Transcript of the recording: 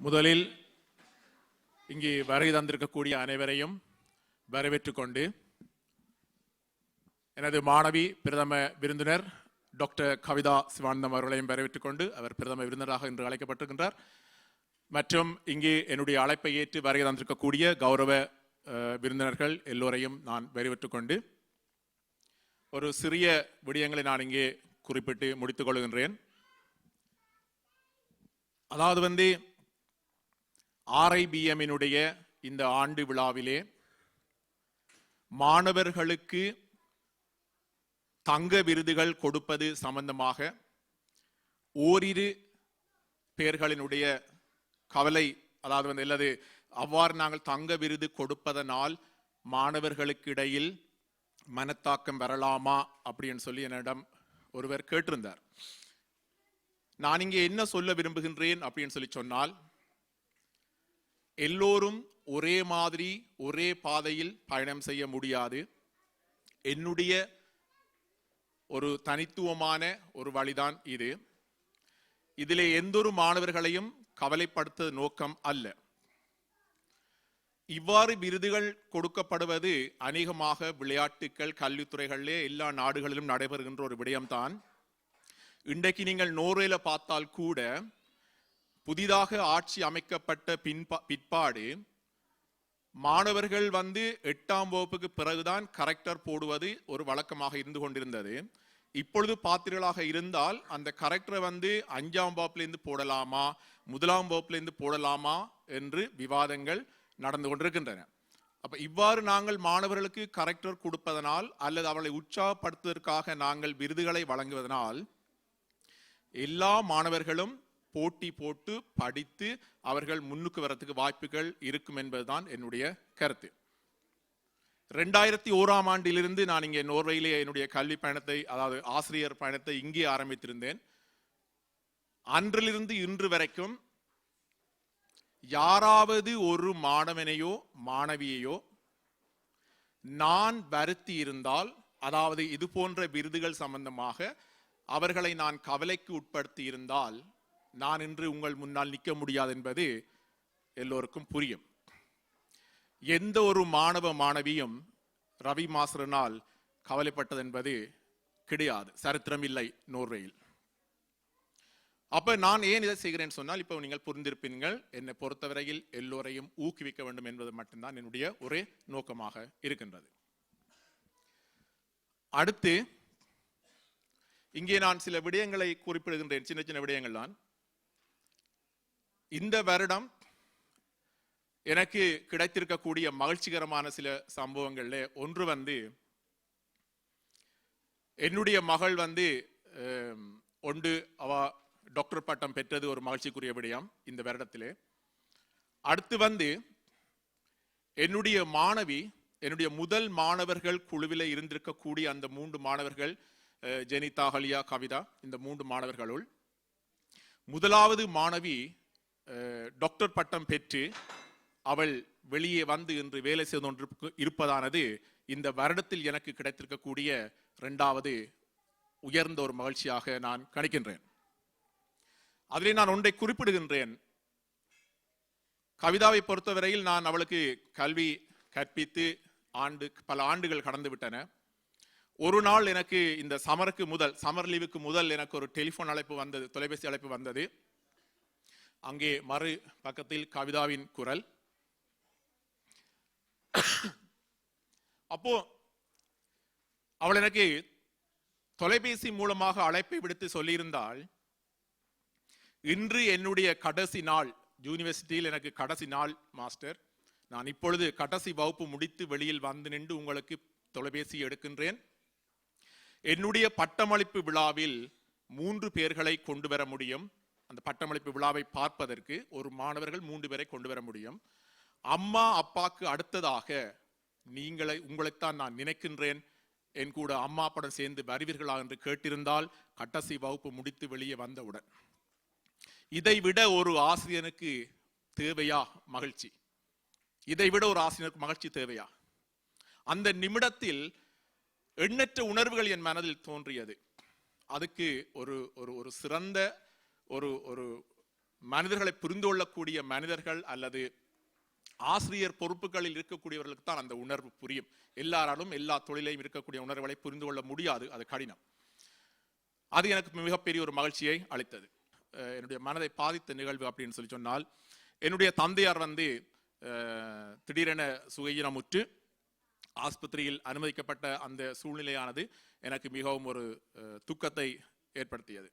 முதலில் இங்கே வருகை தந்திருக்கக்கூடிய அனைவரையும் வரவேற்று கொண்டு எனது மாணவி பிரதம விருந்தினர் டாக்டர் கவிதா சிவானந்தம் அவர்களையும் வரவேற்றுக் கொண்டு அவர் பிரதம விருந்தினராக இன்று அழைக்கப்பட்டிருக்கின்றார். மற்றும் இங்கே என்னுடைய அழைப்பை ஏற்று வருகை தந்திருக்கக்கூடிய கௌரவ விருந்தினர்கள் எல்லோரையும் நான் வரவேற்றுக் கொண்டு ஒரு சிறிய விடயங்களை நான் இங்கே குறிப்பிட்டு முடித்துக் கொள்கின்றேன். அதாவது வந்து ஆர்ஐபிஎம்மினுடைய இந்த ஆண்டு விழாவிலே மாணவர்களுக்கு தங்க விருதுகள் கொடுப்பது சம்பந்தமாக ஓரிரு பேர்களினுடைய கவலை அதாவது வந்து அல்லது அவ்வாறு நாங்கள் தங்க விருது கொடுப்பதனால் மாணவர்களுக்கு இடையில் மனத்தாக்கம் வரலாமா அப்படின்னு சொல்லி என்னிடம் ஒருவர் கேட்டிருந்தார். நான் இங்கே என்ன சொல்ல விரும்புகின்றேன் அப்படின்னு சொல்லி சொன்னால் எல்லோரும் ஒரே மாதிரி ஒரே பாதையில் பயணம் செய்ய முடியாது. என்னுடைய ஒரு தனித்துவமான ஒரு வழிதான் இது. இதிலே எந்த ஒரு மாணவர்களையும் கவலைப்படுத்த நோக்கம் அல்ல. இவ்வாறு விருதுகள் கொடுக்கப்படுவது அநேகமாக விளையாட்டுக்கள் கல்வித்துறைகளிலே எல்லா நாடுகளிலும் நடைபெறுகின்ற ஒரு விடயம்தான். இன்றைக்கு நீங்கள் நோர்வேல பார்த்தால் கூட புதிதாக ஆட்சி அமைக்கப்பட்ட பின்பா பிற்பாடு மாணவர்கள் வந்து எட்டாம் வகுப்புக்கு பிறகுதான் கரெக்டர் போடுவது ஒரு வழக்கமாக இருந்து கொண்டிருந்தது. இப்பொழுது பாத்திரர்களாக இருந்தால் அந்த கரெக்டரை வந்து அஞ்சாம் வகுப்புலேருந்து போடலாமா முதலாம் வகுப்புலேருந்து போடலாமா என்று விவாதங்கள் நடந்து கொண்டிருக்கின்றன. அப்போ இவ்வாறு நாங்கள் மாணவர்களுக்கு கரெக்டர் கொடுப்பதனால் அல்லது அவளை உற்சாகப்படுத்துவதற்காக நாங்கள் விருதுகளை வழங்குவதனால் எல்லா மாணவர்களும் போட்டி போட்டு படித்து அவர்கள் முன்னுக்கு வரத்துக்கு வாய்ப்புகள் இருக்கும் என்பதுதான் என்னுடைய கருத்து. ரெண்டாயிரத்தி ஓராம் ஆண்டிலிருந்து நான் இங்கே நோர்வேயிலே என்னுடைய கல்வி பயணத்தை அதாவது ஆசிரியர் பயணத்தை இங்கே ஆரம்பித்திருந்தேன். அன்றிலிருந்து இன்று வரைக்கும் யாராவது ஒரு மாணவனையோ மாணவியையோ நான் வருத்தி இருந்தால் அதாவது இது போன்ற விருதுகள் சம்பந்தமாக அவர்களை நான் கவலைக்கு உட்படுத்தி இருந்தால் நான் இன்று உங்கள் முன்னால் நிற்க முடியாது என்பது எல்லோருக்கும் புரியும். எந்த ஒரு மாணவ மாணவியும் ரவி மாஸ்டரினால் கவலைப்பட்டது என்பது கிடையாது. சரித்திரம் இல்லை நோர்வேயில். அப்ப நான் ஏன் இதை செய்கிறேன் சொன்னால் இப்போ நீங்கள் புரிந்திருப்பீர்கள் என்னை பொறுத்தவரையில் எல்லோரையும் ஊக்குவிக்க வேண்டும் என்பது மட்டும்தான் என்னுடைய ஒரே நோக்கமாக இருக்கின்றது. அடுத்து இங்கே நான் சில விடயங்களை குறிப்பிடுகின்றேன் சின்ன சின்ன விடயங்கள் தான் இந்த வருடம் எனக்கு கிடைத்திருக்கக்கூடிய மகிழ்ச்சிகரமான சில சம்பவங்கள்ல ஒன்று வந்து என்னுடைய மகள் வந்து ஒன்று அவ டாக்டர் பட்டம் பெற்றது ஒரு மகிழ்ச்சிக்குரிய விடயம் இந்த வருடத்திலே. அடுத்து வந்து என்னுடைய மாணவி என்னுடைய முதல் மாணவர்கள் குழுவில் இருந்திருக்கக்கூடிய அந்த மூன்று மாணவர்கள் ஜெனிதா ஹலியா கவிதா இந்த மூன்று மாணவர்களுள் முதலாவது மாணவி டாக்டர் பட்டம் பெற்று அவள் வெளியே வந்து இன்று வேலை செய்து கொண்டு இருப்பதானது இந்த வருடத்தில் எனக்கு கிடைத்திருக்கக்கூடிய ரெண்டாவது உயர்ந்த ஒரு மகிழ்ச்சியாக நான் கணிக்கின்றேன். அதிலே நான் ஒன்றை குறிப்பிடுகின்றேன். கவிதாவை பொறுத்தவரையில் நான் அவளுக்கு கல்வி கற்பித்து ஆண்டு பல ஆண்டுகள் கடந்து விட்டன. ஒரு நாள் எனக்கு இந்த சமருக்கு முதல் சமர் லீவுக்கு முதல் எனக்கு ஒரு டெலிஃபோன் அழைப்பு வந்தது தொலைபேசி அழைப்பு வந்தது. அங்கே மறு பக்கத்தில் கவிதாவின் குரல். அப்போ அவள் எனக்கு தொலைபேசி மூலமாக அழைப்பை விடுத்து சொல்லியிருந்தால் இன்று என்னுடைய கடைசி நாள் யூனிவர்சிட்டியில் எனக்கு கடைசி நாள் மாஸ்டர். நான் இப்பொழுது கடைசி வகுப்பு முடித்து வெளியில் வந்து நின்று உங்களுக்கு தொலைபேசி எடுக்கின்றேன். என்னுடைய பட்டமளிப்பு விழாவில் மூன்று பேர்களை கொண்டு வர முடியும். அந்த பட்டமளிப்பு விழாவை பார்ப்பதற்கு ஒரு மாணவர்கள் மூன்று பேரை கொண்டு வர முடியும். அம்மா அப்பாக்கு அடுத்ததாக நீங்களை உங்களைத்தான் நான் நினைக்கின்றேன். என் கூட அம்மா படம் சேர்ந்து வருவீர்களா என்று கேட்டிருந்தால் கட்டசி வகுப்பு முடித்து வெளியே வந்தவுடன். இதை விட ஒரு ஆசிரியனுக்கு தேவையா மகிழ்ச்சி? இதை விட ஒரு ஆசிரியருக்கு மகிழ்ச்சி தேவையா? அந்த நிமிடத்தில் எண்ணற்ற உணர்வுகள் என் மனதில் தோன்றியது. அதுக்கு ஒரு ஒரு ஒரு சிறந்த ஒரு ஒரு மனிதர்களை புரிந்து கொள்ளக்கூடிய மனிதர்கள் அல்லது ஆசிரியர் பொறுப்புகளில் இருக்கக்கூடியவர்களுக்கு தான் அந்த உணர்வு புரியும். எல்லாராலும் எல்லா தொழிலையும் இருக்கக்கூடிய உணர்வுகளை புரிந்து கொள்ள முடியாது. அது கடினம். அது எனக்கு மிகப்பெரிய ஒரு மகிழ்ச்சியை அளித்தது. என்னுடைய மனதை பாதித்த நிகழ்வு அப்படின்னு சொல்லி சொன்னால் என்னுடைய தந்தையார் வந்து திடீரென சுகையினமுற்று ஆஸ்பத்திரியில் அனுமதிக்கப்பட்ட அந்த சூழ்நிலையானது எனக்கு மிகவும் ஒரு துக்கத்தை ஏற்படுத்தியது.